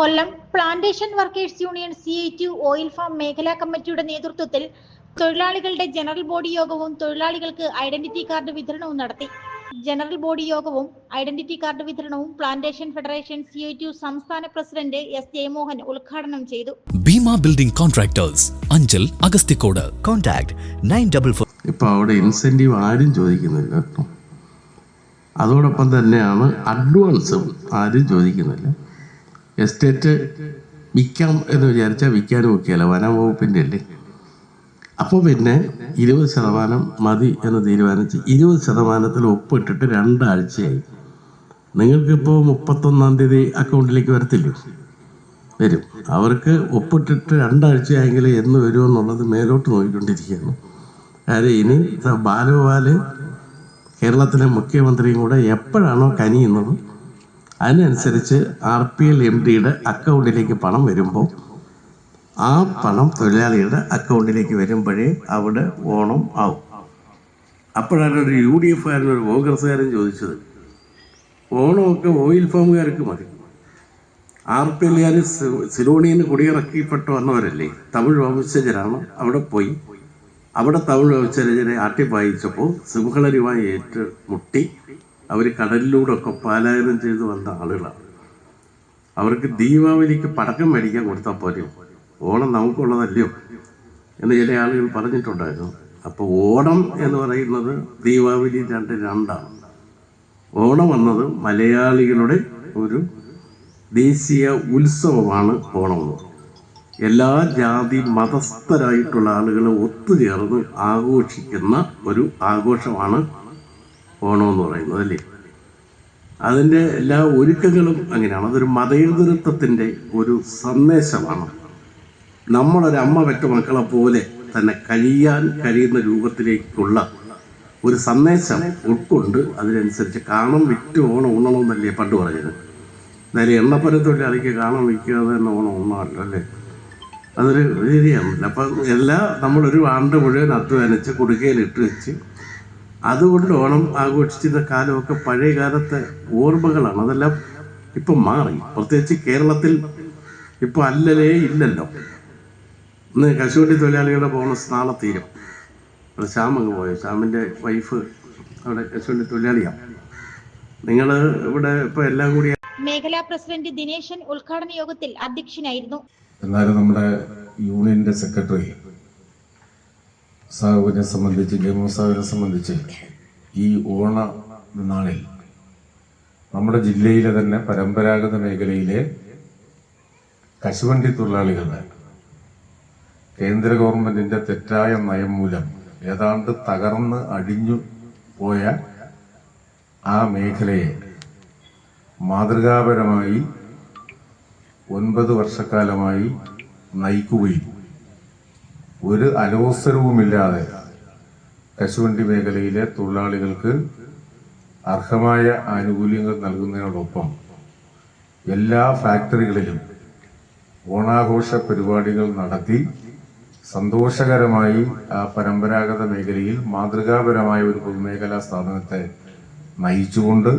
Kollam plantation workers union C I T oil farm മേഖലാ കമ്മിറ്റിയുടെ നേതൃത്വത്തിൽ തൊഴിലാളികളുടെ ജനറൽ ബോഡി യോഗവും തൊഴിലാളികൾക്ക് ഐഡന്റിറ്റി കാർഡ് വിതരണവും നടത്തി. ജനറൽ ബോഡി യോഗവും ഐഡന്റിറ്റി കാർഡ് വിതരണവും plantation federation C I T സംസ്ഥാന പ്രസിഡന്റ് എസ് ജയമോഹൻ ഉദ്ഘാടനം ചെയ്തു. Bhima building contractors Anchal Agasthikode contact nine double four ഇപ്പൊ അവിടെ ഇൻസെന്റീവ് ആരും ചോദിക്കുന്നില്ല കേട്ടോ. അതോടൊപ്പം തന്നെയാണ് അഡ്വാൻസും ആരും ചോദിക്കുന്നില്ല. എസ്റ്റേറ്റ് വിൽക്കാം എന്ന് വിചാരിച്ചാൽ വിൽക്കാനും ഒക്കെയല്ല വനം വകുപ്പിന്റെ അല്ലേ? അപ്പോൾ പിന്നെ ഇരുപത് ശതമാനം മതി എന്ന് തീരുമാനിച്ച് ഇരുപത് ശതമാനത്തിൽ ഒപ്പിട്ടിട്ട് രണ്ടാഴ്ചയായി. നിങ്ങൾക്കിപ്പോൾ മുപ്പത്തൊന്നാം തീയതി അക്കൗണ്ടിലേക്ക് വരത്തില്ലേ? വരും. അവർക്ക് ഒപ്പിട്ടിട്ട് രണ്ടാഴ്ചയായെങ്കിൽ എന്ന് വരുമെന്നുള്ളത് മേലോട്ട് നോക്കിക്കൊണ്ടിരിക്കുകയാണ് കാര്യം ഇനി ബാലഗോപാൽ കേരളത്തിലെ മുഖ്യമന്ത്രിയും കൂടെ എപ്പോഴാണോ കനിയുന്നത് അതിനനുസരിച്ച് ആർ പി എൽ എം ഡിയുടെ അക്കൗണ്ടിലേക്ക് പണം വരുമ്പോൾ ആ പണം തൊഴിലാളിയുടെ അക്കൗണ്ടിലേക്ക് വരുമ്പോഴേ അവിടെ ഓണം ആവും. അപ്പോഴാണ് ഒരു യു ഡി എഫുകാരനും ഒരു കോൺഗ്രസ്സുകാരൻ ചോദിച്ചത് ഓണമൊക്കെ ഓയിൽ ഫാമുകാർക്ക് മതി. ആർ പി എല്ലുകാർ സിലോണിയിൽ കുടിയിറക്കിപ്പെട്ട് വന്നവരല്ലേ? തമിഴ് വംശജരാണ് അവിടെ പോയി. അവിടെ തമിഴ് വംശജരെ ആട്ടിപ്പായിച്ചപ്പോൾ സിംഹളരുമായി ഏറ്റുമുട്ടി അവർ കടലിലൂടെ ഒക്കെ പലായനം ചെയ്ത് വന്ന ആളുകളാണ് അവർക്ക് ദീപാവലിക്ക് പടക്കം മേടിക്കാൻ കൊടുത്താൽ പോരെ. ഓണം നമുക്കുള്ളതല്ലയോ? എന്ന് ചില ആളുകൾ പറഞ്ഞിട്ടുണ്ടായിരുന്നു. അപ്പോൾ ഓണം എന്ന് പറയുന്നത് ദീപാവലി രണ്ട് രണ്ടാണ്. ഓണം എന്നത് മലയാളികളുടെ ഒരു ദേശീയ ഉത്സവമാണ് ഓണം എല്ലാ ജാതി മതസ്ഥരായിട്ടുള്ള ആളുകൾ ഒത്തുചേർന്ന് ആഘോഷിക്കുന്ന ഒരു ആഘോഷമാണ് ഓണം എന്ന് പറയുന്നത് അല്ലേ? അതിന്റെ എല്ലാ ഒരുക്കങ്ങളും അങ്ങനെയാണ്. അതൊരു മതേതരത്വത്തിന്റെ ഒരു സന്ദേശമാണ്. നമ്മളൊരമ്മ പെറ്റ മക്കളെ പോലെ തന്നെ കഴിയാൻ കഴിയുന്ന രൂപത്തിലേക്കുള്ള ഒരു സന്ദേശം ഉൾക്കൊണ്ട് അതിനനുസരിച്ച് കാണം വിറ്റ് ഓണം ഉണ്ണണമെന്നല്ലേ പണ്ട് പറഞ്ഞത്. എന്നാലും എണ്ണപ്പര അതിക്ക് കാണം വിൽക്കാതെ തന്നെ ഓണം ഉണ്ണമല്ലോ അല്ലേ? അതൊരു രീതിയാണല്ലോ. അപ്പം എല്ലാം നമ്മളൊരു ആണ്ട് മുഴുവൻ അധ്വാനിച്ച് കുടുക്കയിലിട്ട് വെച്ച് അതുകൊണ്ട് ഓണം ആഘോഷിച്ചിരുന്ന കാലമൊക്കെ പഴയ കാലത്തെ ഓർമ്മകളാണ്. അതെല്ലാം ഇപ്പം മാറി. പ്രത്യേകിച്ച് കേരളത്തിൽ ഇപ്പം അല്ലലേ ഇല്ലല്ലോ. ഇന്ന് കശുവണ്ടി തൊഴിലാളികളുടെ ബോണസ് നാളെ തീരും. അവിടെ ശ്യാമങ്ങ് പോയോ? ശ്യാമിന്റെ വൈഫ് അവിടെ കശുവണ്ടി തൊഴിലാളിയാണ് നിങ്ങൾ ഇവിടെ ഇപ്പൊ എല്ലാം കൂടി മേഖലാ പ്രസിഡന്റ് ദിനേശൻ ഉദ്ഘാടന യോഗത്തിൽ അധ്യക്ഷനായിരുന്നു. എന്നാലും നമ്മുടെ യൂണിയന്റെ സെക്രട്ടറി സാഹുവിനെ സംബന്ധിച്ച് ജമ്മു സംബന്ധിച്ച് ഈ ഓണ നാളിൽ നമ്മുടെ ജില്ലയിലെ തന്നെ പരമ്പരാഗത മേഖലയിലെ കശുവണ്ടി തൊഴിലാളികളുടെ കേന്ദ്ര ഗവൺമെന്റിന്റെ തെറ്റായ നയം മൂലം ഏതാണ്ട് തകർന്ന് അടിഞ്ഞു പോയ ആ മേഖലയെ മാതൃകാപരമായി ഒൻപത് വർഷക്കാലമായി നയിക്കുകയും ഒരു അലോസരവുമില്ലാതെ കശുവണ്ടി മേഖലയിലെ തൊഴിലാളികൾക്ക് അർഹമായ ആനുകൂല്യങ്ങൾ നൽകുന്നതിനോടൊപ്പം എല്ലാ ഫാക്ടറികളിലും ഓണാഘോഷ പരിപാടികൾ നടത്തി സന്തോഷകരമായി ആ പരമ്പരാഗത മേഖലയിൽ മാതൃകാപരമായ ഒരു പൊതുമേഖലാ സ്ഥാപനത്തെ നയിച്ചുകൊണ്ട്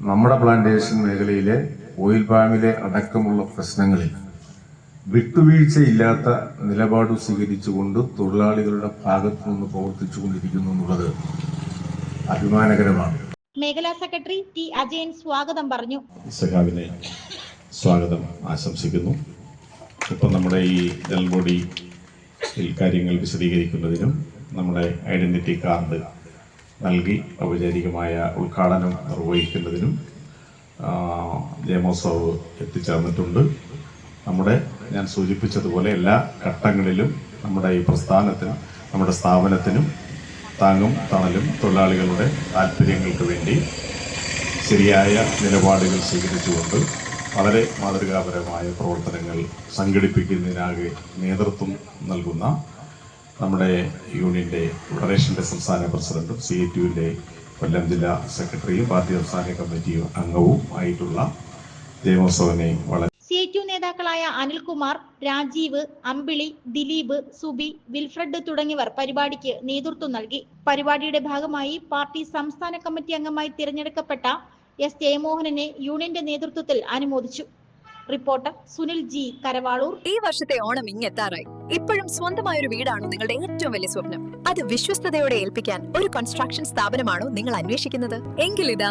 നമ്മുടെ പ്ലാന്റേഷൻ മേഖലയിലെ ഓയിൽ പാമിലെ അടക്കമുള്ള പ്രശ്നങ്ങളിൽ വിട്ടുവീഴ്ചയില്ലാത്ത നിലപാട് സ്വീകരിച്ചുകൊണ്ട് തൊഴിലാളികളുടെ ഭാഗത്തു നിന്ന് പ്രവർത്തിച്ചു കൊണ്ടിരിക്കുന്നു എന്നുള്ളത് അഭിമാനകരമാണ്. മേഖലാ സെക്രട്ടറി ടി അജയൻ സ്വാഗതം പറഞ്ഞു. സഖാവിനെ സ്വാഗതം ആശംസിക്കുന്നു. ഇപ്പം നമ്മുടെ ഈ ജനറൽ ബോഡി കാര്യങ്ങൾ വിശദീകരിക്കുന്നതിനും നമ്മുടെ ഐഡന്റിറ്റി കാർഡ് നൽകി ഔപചാരികമായ ഉദ്ഘാടനം നിർവഹിക്കുന്നതിനും ജയമോത്സവ് എത്തിച്ചേർന്നിട്ടുണ്ട്. നമ്മുടെ ഞാൻ സൂചിപ്പിച്ചതുപോലെ എല്ലാ ഘട്ടങ്ങളിലും നമ്മുടെ ഈ പ്രസ്ഥാനത്തിന് നമ്മുടെ സ്ഥാപനത്തിനും താങ്ങും തണലും തൊഴിലാളികളുടെ താല്പര്യങ്ങൾക്ക് വേണ്ടി ശരിയായ നിലപാടുകൾ സ്വീകരിച്ചുകൊണ്ട് വളരെ മാതൃകാപരമായ പ്രവർത്തനങ്ങൾ സംഘടിപ്പിക്കുന്നതിനാകെ നേതൃത്വം നൽകുന്ന നമ്മുടെ യൂണിയന്റെ ഫെഡറേഷന്റെ സംസ്ഥാന പ്രസിഡന്റും സി എ ടിയുവിന്റെ കൊല്ലം ജില്ലാ സെക്രട്ടറിയും പാർട്ടി സംസ്ഥാന കമ്മിറ്റി അംഗവും ആയിട്ടുള്ള ദേവസ്വനെ വളരെ സി നേതാക്കളായ അനിൽകുമാർ രാജീവ് അമ്പിളി ദിലീപ് സുബി വിൽഫ്രഡ് തുടങ്ങിയവർ പരിപാടിക്ക് നേതൃത്വം നൽകി. പരിപാടിയുടെ ഭാഗമായി പാർട്ടി സംസ്ഥാന കമ്മിറ്റി അംഗമായി തിരഞ്ഞെടുക്കപ്പെട്ട എസ് ജയമോഹനനെ യൂണിയന്റെ നേതൃത്വത്തിൽ അനുമോദിച്ചു. Reporter Sunil G Karavaloor. ഈ വർഷത്തെ ഓണം ഇങ്ങെത്താറായി. ഇപ്പോഴും സ്വന്തമായ ഒരു വീടാണോ നിങ്ങളുടെ ഏറ്റവും വലിയ സ്വപ്നം? അത് വിശ്വസ്തയോടെ ഏൽപ്പിക്കാൻ ഒരു കൺസ്ട്രക്ഷൻ സ്ഥാപനമാണോ നിങ്ങൾ അന്വേഷിക്കുന്നത്? എങ്കിലിതാ